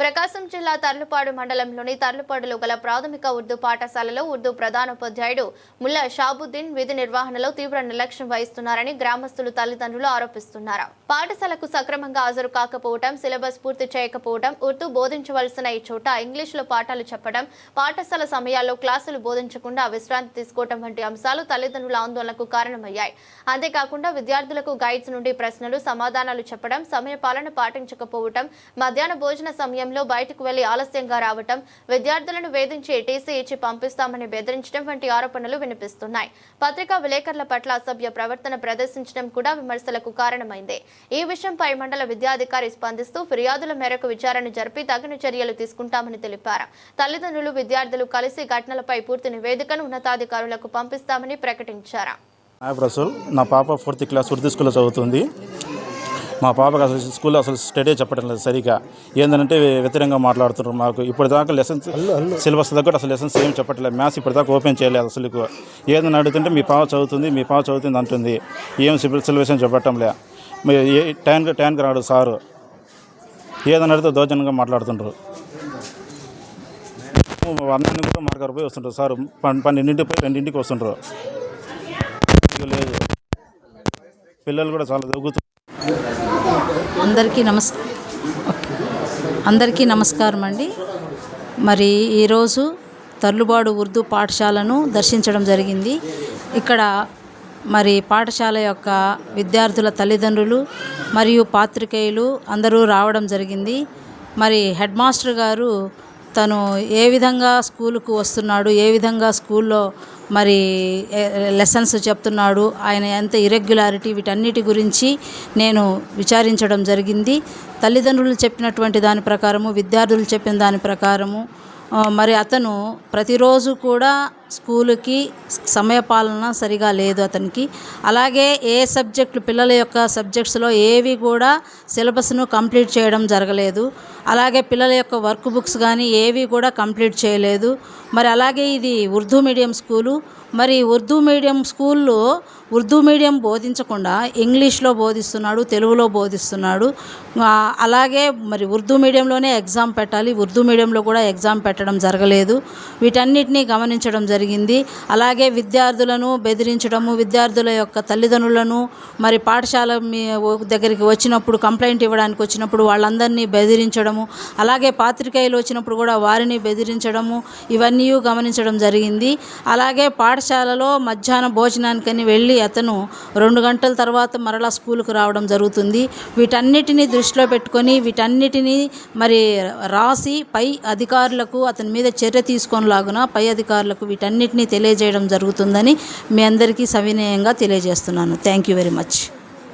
ప్రకాశం జిల్లా తర్లుపాడు మండలంలోని తర్లుపాడులో గల ప్రాథమిక ఉర్దూ పాఠశాలలో ఉర్దూ ప్రధానోపాధ్యాయుడు ముల్లా షాబుద్దీన్ విధి నిర్వహణలో తీవ్ర నిర్లక్ష్యం వహిస్తున్నారని గ్రామస్తులు తల్లిదండ్రులు ఆరోపిస్తున్నారు? పాఠశాలకు సక్రమంగా హాజరు కాకపోవడం సిలబస్ పూర్తి చేయకపోవడం ఉర్దూ బోధించవలసిన ఈ చోట ఇంగ్లీషులో పాఠాలు చెప్పడం పాఠశాల సమయాల్లో క్లాసులు బోధించకుండా విశ్రాంతి తీసుకోవడం వంటి అంశాలు తల్లిదండ్రుల ఆందోళనకు కారణమయ్యాయి. అంతేకాకుండా విద్యార్థులకు గైడ్స్ నుండి ప్రశ్నలు సమాధానాలు చెప్పడం సమయ పాలన పాటించకపోవటం మధ్యాహ్న భోజన సమయం సమయంలో బయటకు వెళ్ళి ఆలస్యంగా రావటం విద్యార్థులను వేధించి టీసీ ఇచ్చి పంపిస్తామని బెదిరించడం వంటి ఆరోపణలు వినిపిస్తున్నాయి. పత్రికా విలేకరుల పట్ల అసభ్య ప్రవర్తన ప్రదర్శించడం కూడా విమర్శలకు కారణమైంది. ఈ విషయంపై మండల విద్యాధికారి స్పందిస్తూ ఫిర్యాదుల మేరకు విచారణ జరిపి తగిన చర్యలు తీసుకుంటామని తెలిపారు. తల్లిదండ్రులు విద్యార్థులు కలిసి ఘటనలపై పూర్తి నివేదికను ఉన్నతాధికారులకు పంపిస్తామని ప్రకటించారు. నా పాప ఫోర్త్ క్లాస్ ఉర్దూ స్కూల్లో చదువుతుంది. మా పాపకు అసలు స్కూల్లో అసలు స్టడీ చెప్పడం లేదు సరిగా ఏంటంటే వ్యతిరేకంగా మాట్లాడుతున్నారు మాకు. ఇప్పటిదాకా లెసన్స్ సిలబస్ దగ్గర అసలు లెసన్స్ ఏం చెప్పట్లేదు. మ్యాథ్స్ ఇప్పటిదాకా ఓపెన్ చేయలేదు అసలు ఏదైనా అడుగుతుంటే మీ పాప చదువుతుంది మీ పాప చదువుతుంది అంటుంది. ఏం సిలబస్ ఏం చెప్పటంలే టైంకి టైంకి రాడు సారు. ఏదైనా అడిగితే దౌర్జన్యంగా మాట్లాడుతుంటారు అన్నాన్ని కూడా మార్గారు పోయి వస్తుంటారు సార్. పన్- పన్నెండింటికి పోయి రెండింటికి వస్తుంటారు ఇక లేదు. పిల్లలు కూడా చాలా దగ్గుతూ అందరికీ నమస్ అందరికీ నమస్కారం అండి. మరి ఈరోజు తర్లుబాడు ఉర్దూ పాఠశాలను దర్శించడం జరిగింది. ఇక్కడ మరి పాఠశాల యొక్క విద్యార్థుల తల్లిదండ్రులు మరియు పాత్రికేయులు అందరూ రావడం జరిగింది. మరి హెడ్ మాస్టర్ గారు తను ఏ విధంగా స్కూలుకు వస్తున్నాడు ఏ విధంగా స్కూల్లో మరి లెసన్స్ చెప్తున్నాడు ఆయన ఎంత ఇరెగ్యులారిటీ వీటన్నిటి గురించి నేను విచారించడం జరిగింది. తల్లిదండ్రులు చెప్పినటువంటి దాని ప్రకారము విద్యార్థులు చెప్పిన దాని ప్రకారము మరి అతను ప్రతిరోజు కూడా స్కూలుకి సమయపాలన సరిగా లేదు అతనికి. అలాగే ఏ సబ్జెక్టులు పిల్లల యొక్క సబ్జెక్ట్స్లో ఏవి కూడా సిలబస్ను కంప్లీట్ చేయడం జరగలేదు. అలాగే పిల్లల యొక్క వర్క్ బుక్స్ కానీ ఏవి కూడా కంప్లీట్ చేయలేదు. మరి అలాగే ఇది ఉర్దూ మీడియం స్కూలు. మరి ఉర్దూ మీడియం స్కూల్లో ఉర్దూ మీడియం బోధించకుండా ఇంగ్లీష్లో బోధిస్తున్నాడు తెలుగులో బోధిస్తున్నాడు. అలాగే మరి ఉర్దూ మీడియంలోనే ఎగ్జామ్ పెట్టాలి ఉర్దూ మీడియంలో కూడా ఎగ్జామ్ పెట్టడం జరగలేదు. వీటన్నిటినీ గమనించడం జరిగింది. జరిగింది. అలాగే విద్యార్థులను బెదిరించడము విద్యార్థుల యొక్క తల్లిదండ్రులను మరి పాఠశాల మీ దగ్గరికి వచ్చినప్పుడు కంప్లైంట్ ఇవ్వడానికి వచ్చినప్పుడు వాళ్ళందరినీ బెదిరించడము అలాగే పాత్రికేయులు వచ్చినప్పుడు కూడా వారిని బెదిరించడము ఇవన్నీ గమనించడం జరిగింది. అలాగే పాఠశాలలో మధ్యాహ్న భోజనానికని వెళ్ళి అతను రెండు గంటల తర్వాత మరలా స్కూల్కు రావడం జరుగుతుంది. వీటన్నిటిని దృష్టిలో పెట్టుకొని వీటన్నిటిని మరి రాసి పై అధికారులకు అతని మీద చర్య తీసుకొనిలాగున పై అధికారులకు వీటన్నిటిని తెలియజేయడం జరుగుతుందని మీ అందరికీ సవినయంగా తెలియజేస్తున్నాను. Thank you very much